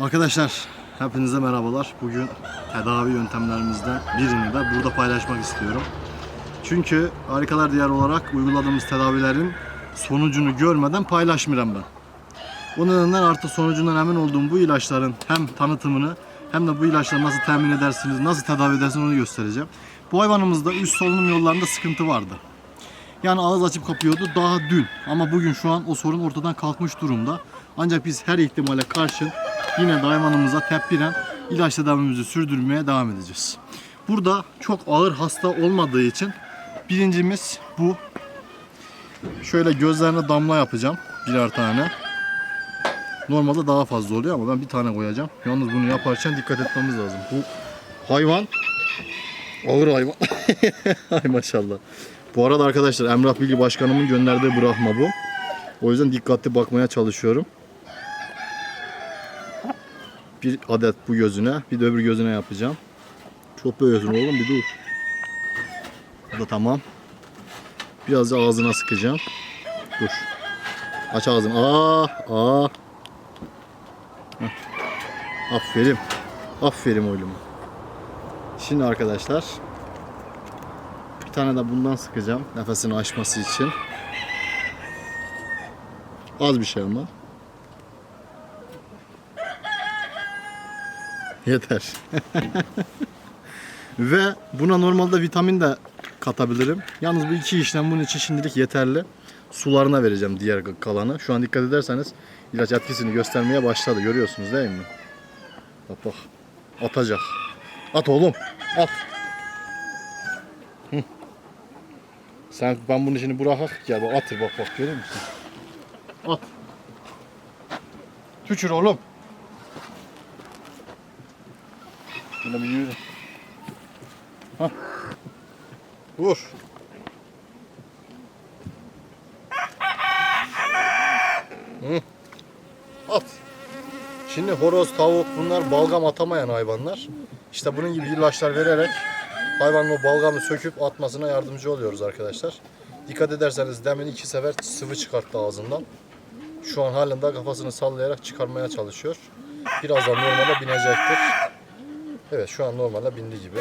Arkadaşlar hepinize merhabalar. Bugün tedavi yöntemlerimizden birini de burada paylaşmak istiyorum. Çünkü Harikalar Diyarı olarak uyguladığımız tedavilerin sonucunu görmeden paylaşmıyorum ben. Bu nedenden artık sonucundan emin olduğum bu ilaçların hem tanıtımını hem de bu ilaçları nasıl temin edersiniz, nasıl tedavi edersiniz onu göstereceğim. Bu hayvanımızda üst solunum yollarında sıkıntı vardı. Yani ağız açıp kapıyordu daha dün. Ama bugün şu an o sorun ortadan kalkmış durumda. Ancak biz her ihtimale karşın yine de hayvanımıza tedbiren ilaç tedavimizi sürdürmeye devam edeceğiz. Burada çok ağır hasta olmadığı için birincimiz bu. Şöyle gözlerine damla yapacağım birer tane. Normalde daha fazla oluyor ama ben bir tane koyacağım. Yalnız bunu yaparken dikkat etmemiz lazım. Bu hayvan ağır hayvan. Ay maşallah. Bu arada arkadaşlar Emrah Bilgi Başkanımın gönderdiği bırakma bu. O yüzden dikkatli bakmaya çalışıyorum. Bir adet bu gözüne, bir de öbür gözüne yapacağım. Çok böylesin oğlum bir dur. Bu da tamam. Biraz da ağzına sıkacağım. Dur. Aç ağzını. Aa, aa. Heh. Aferin. Aferin oğlum. Şimdi arkadaşlar bir tane de bundan sıkacağım nefesini açması için. Az bir şey ama. Yeter. Ve buna normalde vitamin de katabilirim. Yalnız bu iki işlem bunun için şimdilik yeterli. Sularına vereceğim diğer kalanı. Şu an dikkat ederseniz ilaç etkisini göstermeye başladı. Görüyorsunuz değil mi? Bak bak. Atacak. At oğlum. At. Sen ben bunun işini bırakak gel bak atır bak bak görüyor musun? At. Tükür oğlum. Şuna bir yürü. Hah. Vur. Hı. At. Şimdi horoz, tavuk bunlar balgam atamayan hayvanlar. İşte bunun gibi ilaçlar vererek hayvanın o balgamı söküp atmasına yardımcı oluyoruz arkadaşlar. Dikkat ederseniz demin iki sefer sıvı çıkarttı ağzından. Şu an halinde kafasını sallayarak çıkarmaya çalışıyor. Birazdan normale binecektir. Evet şu an normale bindi gibi.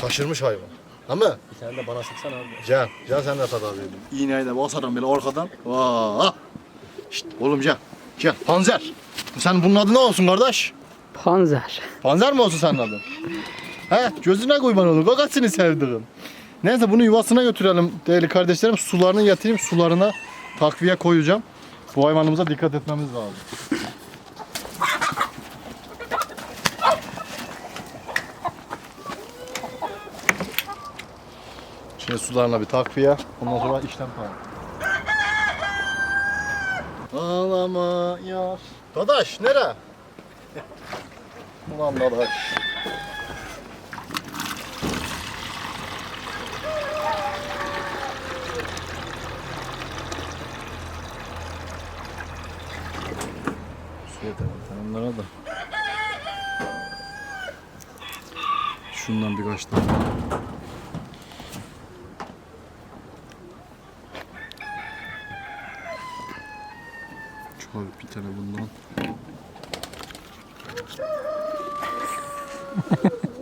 Şaşırmış hayvan. Ama Bir tane de bana sıksana abi. Gel, gel sen de tedavi edin. İğneyi de basarım böyle arkadan. Vaa. Şşt, oğlum gel. Gel, Panzer. Sen bunun adı ne olsun kardeş? Panzer. Panzer mi olsun senin adın? He, gözüne koy bana onu. Kakasını sevdiğim. Neyse bunu yuvasına götürelim değerli kardeşlerim. Sularını getireyim. Sularına takviye koyacağım. Bu hayvanımıza dikkat etmemiz lazım. Şimdi sularına bir takviye. Ondan sonra işlem tamam. Ağlama yar. Dadaş nere? Ulan dadaş. Su yeter zaten onlara da. Şundan birkaç tane. Çok bir tane bundan.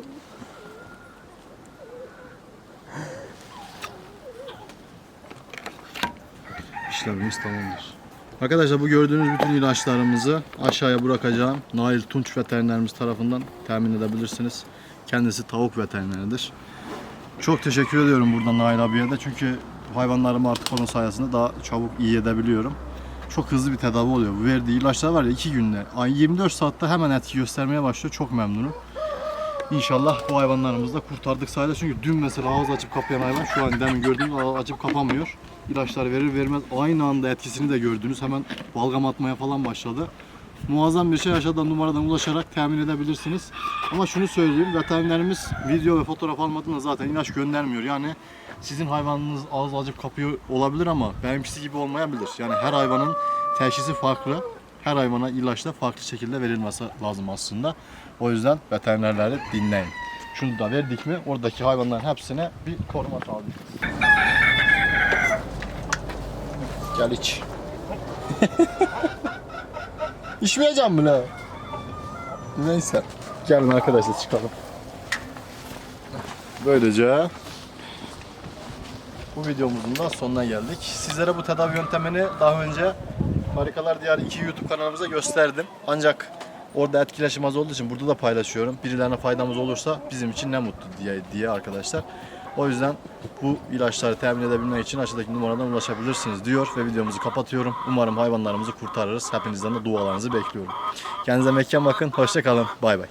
İşlemimiz tamamdır. Arkadaşlar bu gördüğünüz bütün ilaçlarımızı aşağıya bırakacağım. Nail Tunç veterinerimiz tarafından temin edebilirsiniz. Kendisi tavuk veterineridir. Çok teşekkür ediyorum buradan Nail abiye de çünkü hayvanlarımı artık onun sayesinde daha çabuk iyi edebiliyorum. Çok hızlı bir tedavi oluyor. Bu verdiği ilaçlar var ya 2 günde, ay 24 saatte hemen etki göstermeye başlıyor. Çok memnunum. İnşallah bu hayvanlarımızı da kurtardık sayede. Çünkü dün mesela ağız açıp kapayan hayvan şu an demin gördüğünüz ağız açıp kapamıyor. İlaçları verir vermez aynı anda etkisini de gördünüz. Hemen balgam atmaya falan başladı. Muazzam bir şey aşağıdan numaradan ulaşarak temin edebilirsiniz. Ama şunu söyleyeyim veterinerimiz video ve fotoğraf almadığında zaten ilaç göndermiyor. Yani sizin hayvanınız ağız açıp kapıyor olabilir ama benimkisi gibi olmayabilir. Yani her hayvanın teşhisi farklı. Her hayvana ilaç da farklı şekilde verilmesi lazım aslında. O yüzden veterinerleri dinleyin. Şunu da verdik mi oradaki hayvanların hepsine bir koruma sağlayacağız. Gel iç. İçmeyeceğim lan? Neyse. Gelin arkadaşlar çıkalım. Böylece bu videomuzun da sonuna geldik. Sizlere bu tedavi yöntemini daha önce Harikalar Diyarı 2 YouTube kanalımıza gösterdim. Ancak orada etkileşim az olduğu için burada da paylaşıyorum. Birilerine faydamız olursa bizim için ne mutlu diye, diye arkadaşlar. O yüzden bu ilaçları temin edebilmek için aşağıdaki numaradan ulaşabilirsiniz diyor ve videomuzu kapatıyorum. Umarım hayvanlarımızı kurtarırız. Hepinizden de dualarınızı bekliyorum. Kendinize mekan bakın. Hoşça kalın. Bay bay.